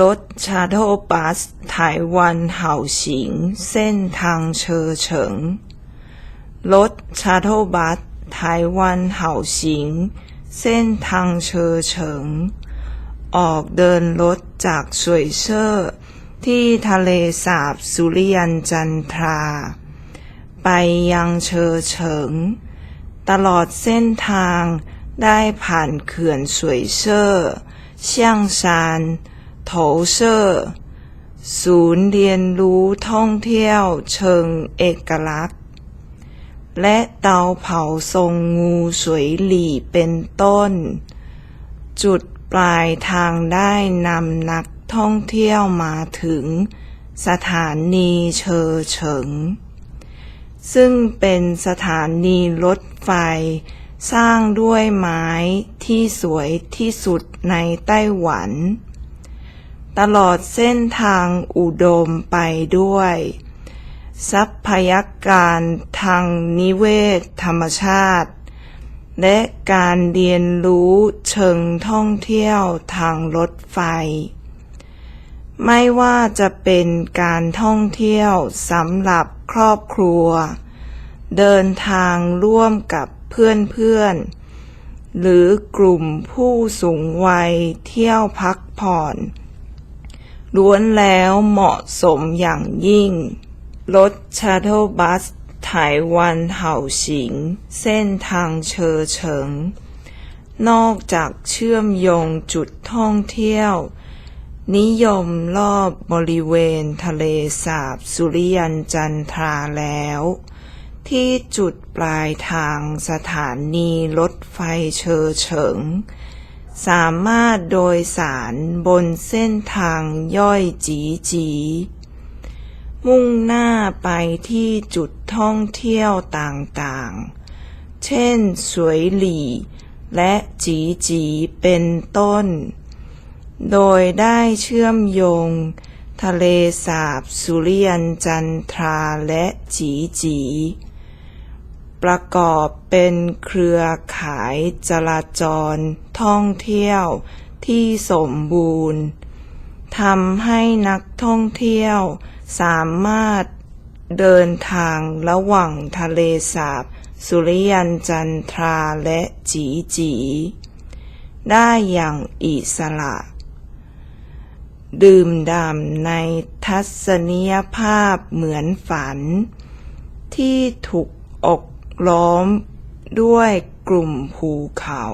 รถชาโทบัสไต้หวันเห่าสิง เส้นทางเชอเฉิง รถชาโทบัสไต้หวันเห่าสิง เส้นทางเชอเฉิง ออกเดินรถจากสวยเซอร์ที่ทะเลสาบสุริยันจันทรา ไปยังเชอเฉิง ตลอดเส้นทางได้ผ่านเขื่อนสวยเซอร์เชียงซาน โถเซอร์ ศูนย์เรียนรู้ท่องเที่ยวเชิงเอกลักษณ์ และเตาเผาทรงงูสวยหลี่เป็นต้น จุดปลายทางได้นำนักท่องเที่ยวมาถึงสถานีเชอเฉิง ซึ่งเป็นสถานีรถไฟสร้างด้วยไม้ที่สวยที่สุดในไต้หวัน ตลอดเส้นทางอุดมไปด้วย ทรัพยาการทางนิเวศธรรมชาติ และการเรียนรู้เชิงท่องเที่ยวทางรถไฟ ไม่ว่าจะเป็นการท่องเที่ยวสำหรับครอบครัว เดินทางร่วมกับเพื่อนๆหรือกลุ่มผู้สูงวัยเที่ยวพักผ่อน ล้วนแล้วเหมาะสมอย่างยิ่ง รถชา t ท e บัสไต้หวันเห่าสิง เส้นทางเชอเฉิง นอกจากเชื่อมโยงจุดท่องเที่ยว นิยมรอบบริเวณทะเลสาบสุริยันจันทราแล้ว ที่จุดปลายทางสถานีรถไฟเชอเฉิง สามารถโดยสารบนเส้นทางย่อยจีจี มุ่งหน้าไปที่จุดท่องเที่ยวต่างๆ เช่น สวยหลี่ และจีจีเป็นต้น โดยได้เชื่อมโยง ทะเลสาบสุริยันจันทราและจีจี ประกอบเป็นเครือข่ายจราจรท่องเที่ยวที่สมบูรณ์ทำให้นักท่องเที่ยวสามารถเดินทางระหว่างทะเลสาบสุริยันจันทราและจีจี ได้อย่างอิสระ ดื่มด่ำในทัศนียภาพเหมือนฝัน ที่ถูกอก ล้อมด้วยกลุ่มภูเขา